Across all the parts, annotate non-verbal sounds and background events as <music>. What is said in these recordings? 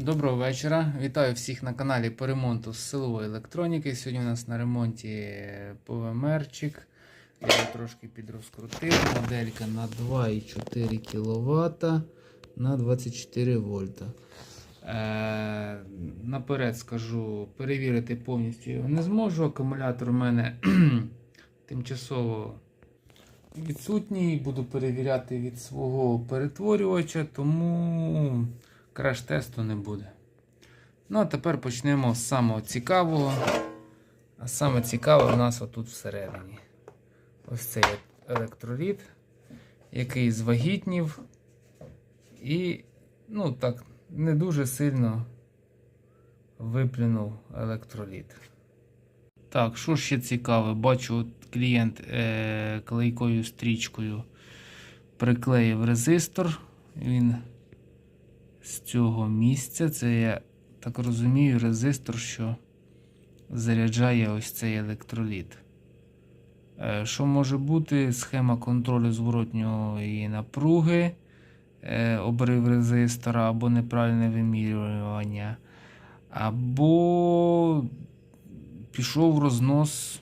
Доброго вечора. Вітаю всіх на каналі по ремонту з силової електроніки. Сьогодні у нас на ремонті ПВМРчик. Я його трошки підрозкрутив. Моделька на 2,4 кВт на 24 вольта. Е, наперед скажу, перевірити повністю його не зможу. Акумулятор у мене <clears throat> тимчасово відсутній. Буду перевіряти від свого перетворювача, тому краш-тесту не буде. Ну, а тепер почнемо з самого цікавого. А саме цікаве у нас отут всередині. Ось цей електроліт, який звагітнів і, ну так, не дуже сильно виплюнув електроліт. Так, що ще цікаве, бачу, клієнт е- клейкою стрічкою приклеїв резистор. Він з цього місця. Це я так розумію, резистор, що заряджає ось цей електроліт. Е, Що може бути? Схема контролю зворотньої напруги, е, обрив резистора або неправильне вимірювання, або пішов рознос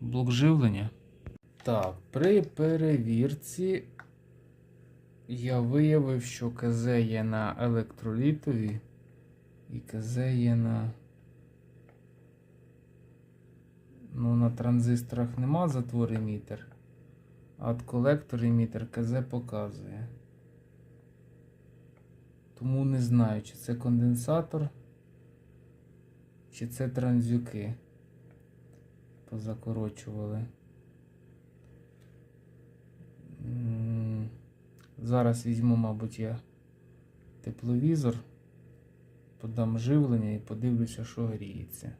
блок живлення. Так, при перевірці я виявив, що КЗ є на електролітові і КЗ є на. Ну, на транзисторах нема затвор емітер, а от колектор емітер КЗ показує. Тому не знаю, чи це конденсатор, чи це транзюки. Позакорочували. Зараз візьму, мабуть, я тепловізор, подам живлення і подивлюся, що гріється.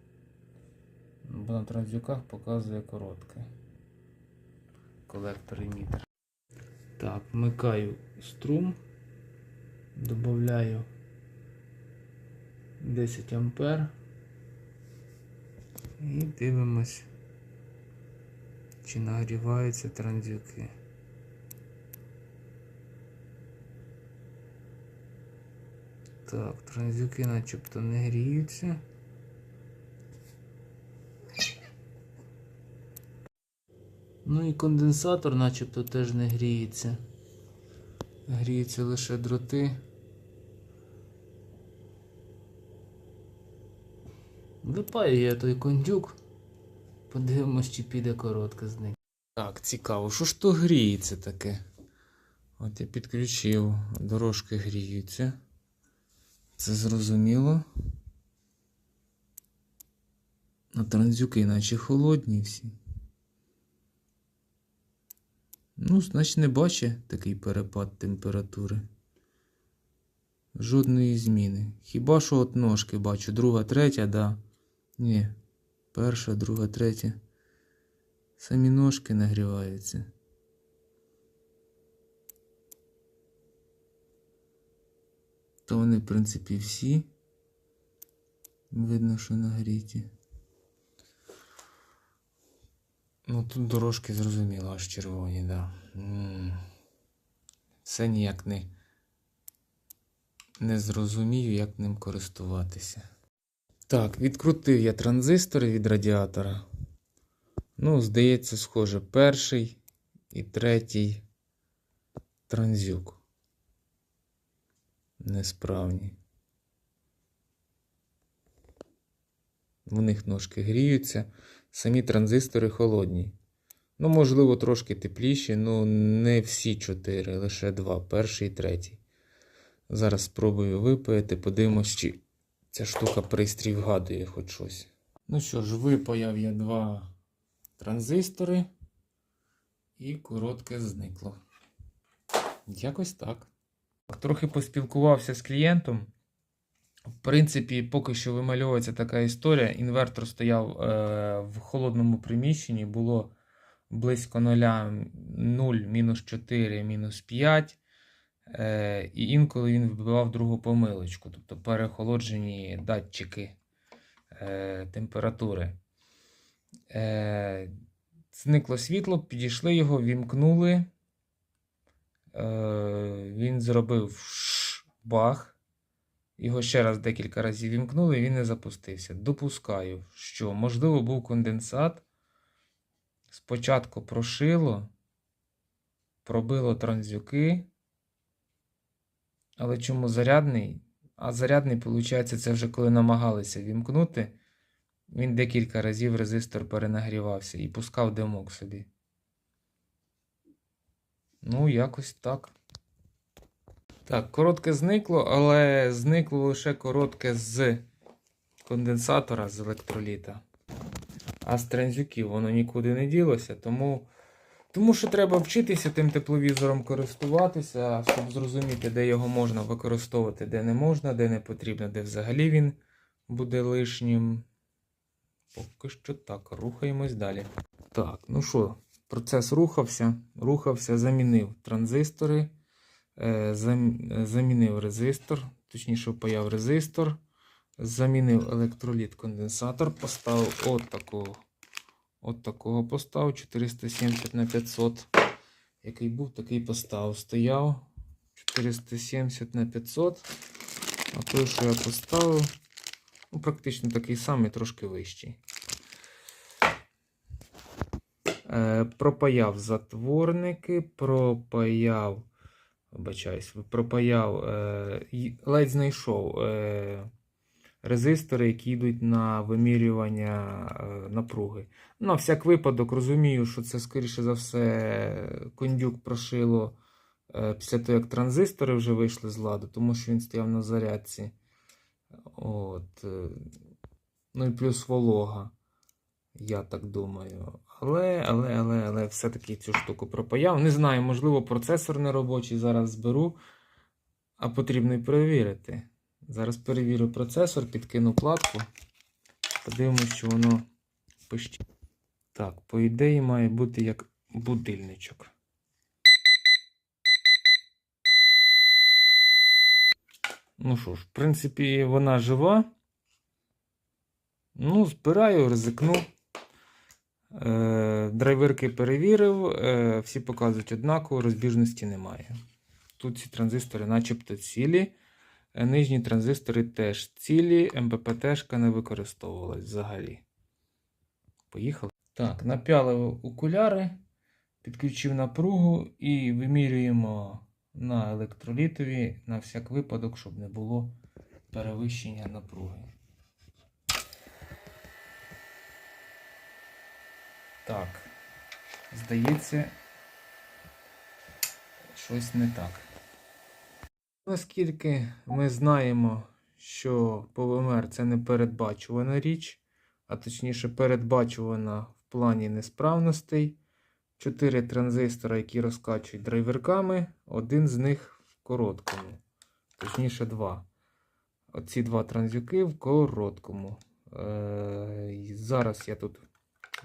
Бо на транзюках показує коротке. Колектор емітер. Так, вмикаю струм, додаю 10 ампер і дивимось, чи нагріваються транзюки. Так, транзюки начебто не гріються. Ну і конденсатор начебто теж не гріється. Гріються лише дроти. Випаю я той кондюк. Подивимось, чи піде коротке з ним. Так, цікаво, що ж то гріється таке? От я підключив, дорожки гріються. Це зрозуміло. А транзюки наче холодні всі. Ну, значить, не бачить такий перепад температури. Жодної зміни. Хіба що от ножки бачу. Друга, третя, да. Ні. Перша, друга, третя. Самі ножки нагріваються. То вони, в принципі, всі. Видно, що нагріті. Ну, тут дорожки зрозуміло, аж червоні, да. Це ніяк не, не зрозумію, як ним користуватися. Так, відкрутив я транзистори від радіатора. Ну, здається, схоже, перший і третій транзюк. Несправні. В них ножки гріються. Самі транзистори холодні. Ну, можливо, трошки тепліші, ну не всі чотири, лише два, перший і третій. Зараз спробую випаяти, подивимось, чи ця штука пристрій вгадує хоч щось. Ну що ж, випаяв я два транзистори, і коротке зникло. Якось так. Трохи поспілкувався з клієнтом. В принципі, поки що вимальовується така історія. Інвертор стояв е, в холодному приміщенні, було близько 0, 0, мінус 4, мінус 5. Е, і інколи він вбивав другу помилочку, тобто перехолоджені датчики е, температури. Е, зникло світло, підійшли його, вімкнули. Е, він зробив бах. Його ще раз декілька разів вімкнули, і він не запустився. Допускаю, що, можливо, був конденсат. Спочатку прошило, пробило транзюки. Але чому зарядний? А зарядний, виходить, це вже коли намагалися вімкнути, він декілька разів резистор перенагрівався і пускав димок собі. Ну, якось так. Так, коротке зникло, але зникло лише коротке з конденсатора з електроліта. А з транзюків воно нікуди не ділося, тому, тому що треба вчитися тим тепловізором користуватися, щоб зрозуміти, де його можна використовувати, де не можна, де не потрібно, де взагалі він буде лишнім. Поки що так, рухаємось далі. Так, ну що, процес рухався, рухався, замінив транзистори, е, замінив резистор, точніше впаяв резистор, замінив електроліт конденсатор, поставив от такого. От такого поставив 470 на 500. Який був, такий поставив. Стояв 470 на 500. А той, що я поставив, ну, практично такий самий, трошки вищий. Е, пропаяв затворники, пропаяв, вибачаюсь, пропаяв, е, ледь знайшов е, резистори, які йдуть на вимірювання е, напруги. Ну, на всяк випадок розумію, що це, скоріше за все, кондюк прошило е, після того, як транзистори вже вийшли з ладу, тому що він стояв на зарядці. От. е, Ну і плюс волога. Я так думаю. Але, але, але, але все-таки цю штуку пропаяв. Не знаю, можливо, процесор не робочий зараз зберу, а потрібно і перевірити. Зараз перевірю процесор, підкину платку. Подивимось, що воно пищить. Так, по ідеї має бути як будильничок. Ну що ж, в принципі, вона жива. Ну, збираю, ризикну. Е, драйверки перевірив, е, всі показують однаково, розбіжності немає. Тут ці транзистори начебто цілі. Е, Нижні транзистори теж цілі, МППТ не використовувалась взагалі. Поїхали. Так, напялив окуляри, підключив напругу і вимірюємо на електролітові на всяк випадок, щоб не було перевищення напруги. Так, здається, щось не так. Наскільки ми знаємо, що ПВМР це не передбачувана річ, а точніше передбачувана в плані несправностей. Чотири транзистора, які розкачують драйверками, один з них в короткому. Точніше, два. Оці два транзюки в короткому. Е, зараз я тут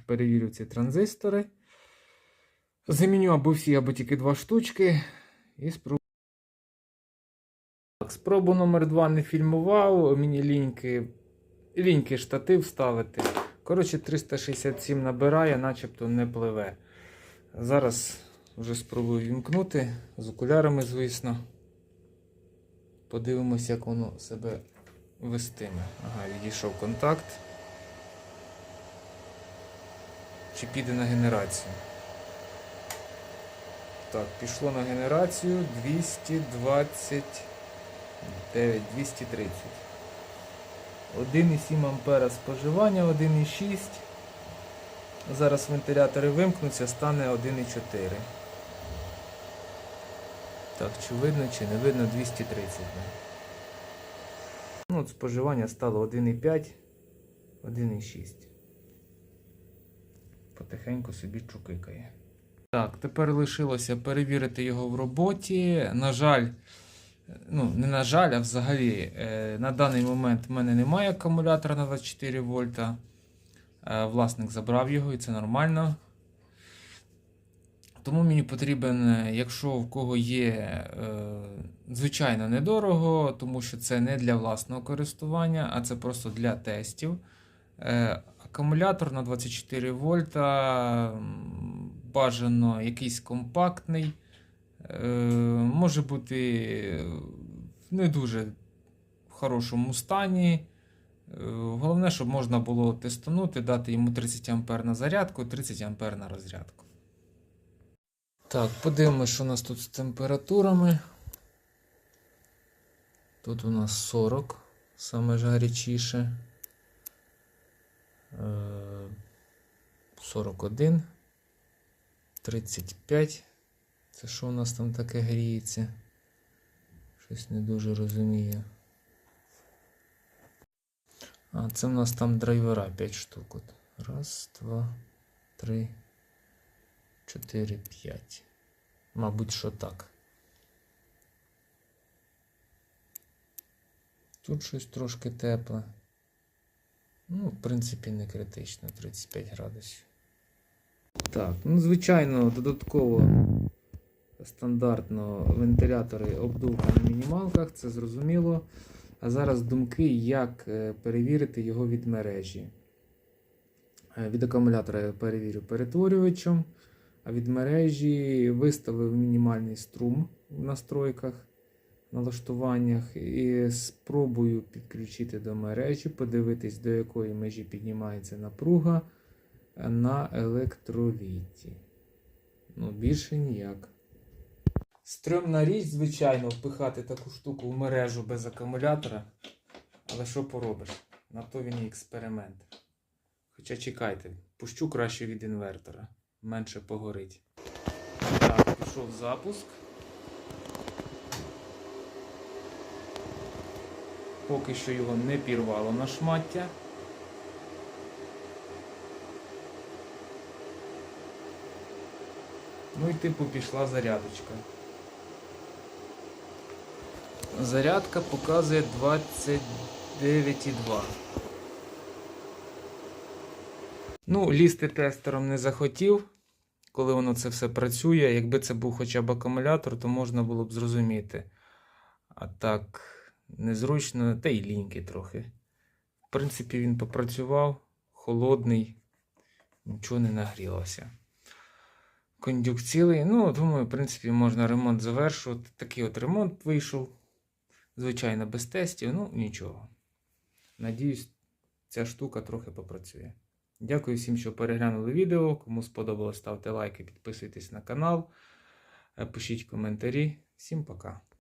перевірю ці транзистори. Заміню або всі, або тільки два штучки. І спробую. Так, спробу номер 2 не фільмував. Мені ліньки, ліньки штатив ставити. Коротше, 367 набирає, начебто не пливе. Зараз вже спробую вімкнути з окулярами, звісно. Подивимось, як воно себе вестиме. Ага, відійшов контакт. Чи піде на генерацію? Так, пішло на генерацію 229, 230. 1,7 ампера споживання, 1,6. Зараз вентилятори вимкнуться, стане 1,4. Так, чи видно, чи не видно 230. Ну, от споживання стало 1,5, 1,6 потихеньку собі чукикає. Так, тепер лишилося перевірити його в роботі. На жаль, ну, не на жаль, а взагалі, е, на даний момент в мене немає акумулятора на 24 вольта. Е, Власник забрав його і це нормально. Тому мені потрібен, е, якщо в кого є, звичайно, недорого, тому що це не для власного користування, а це просто для тестів. Акумулятор на 24 вольта, бажано якийсь компактний, е, може бути е, не дуже хорошому стані. Е, Головне, щоб можна було тестанути, дати йому 30 А на зарядку, 30 А на розрядку. Так, подивимось, що у нас тут з температурами. Тут у нас 40, саме ж гарячіше. Е, 41, 35. Це що у нас там таке гріється? Щось не дуже розумію. А, це в нас там драйвера 5 штук. От. Раз, два, три, чотири, п'ять. Мабуть, що так. Тут щось трошки тепле. Ну, в принципі, не критично, 35 градусів. Так, ну, звичайно, додатково стандартно вентилятори обдувка на мінімалках, це зрозуміло. А зараз думки, як е, перевірити його від мережі. Е, Від акумулятора я перевірю перетворювачем, а від мережі виставив мінімальний струм в настройках, налаштуваннях і спробую підключити до мережі, подивитись, до якої межі піднімається напруга на електроліті. Ну, більше ніяк. Стрьомна річ, звичайно, впихати таку штуку в мережу без акумулятора. Але що поробиш? На то він і експеримент. Хоча чекайте, пущу краще від інвертора. Менше погорить. Так, пішов запуск. Поки що його не пірвало на шмаття. Ну і типу пішла зарядочка. Зарядка показує 29,2. Ну, лізти тестером не захотів, коли воно це все працює. Якби це був хоча б акумулятор, то можна було б зрозуміти. А так, незручно, та й ліньки трохи. В принципі, він попрацював, холодний, нічого не нагрілося. Кондюк цілий. Ну, думаю, в принципі, можна ремонт завершувати. Такий от ремонт вийшов. Звичайно, без тестів, ну нічого. Надіюсь, ця штука трохи попрацює. Дякую всім, що переглянули відео. Кому сподобалось, ставте лайки, підписуйтесь на канал, е, пишіть коментарі. Всім пока.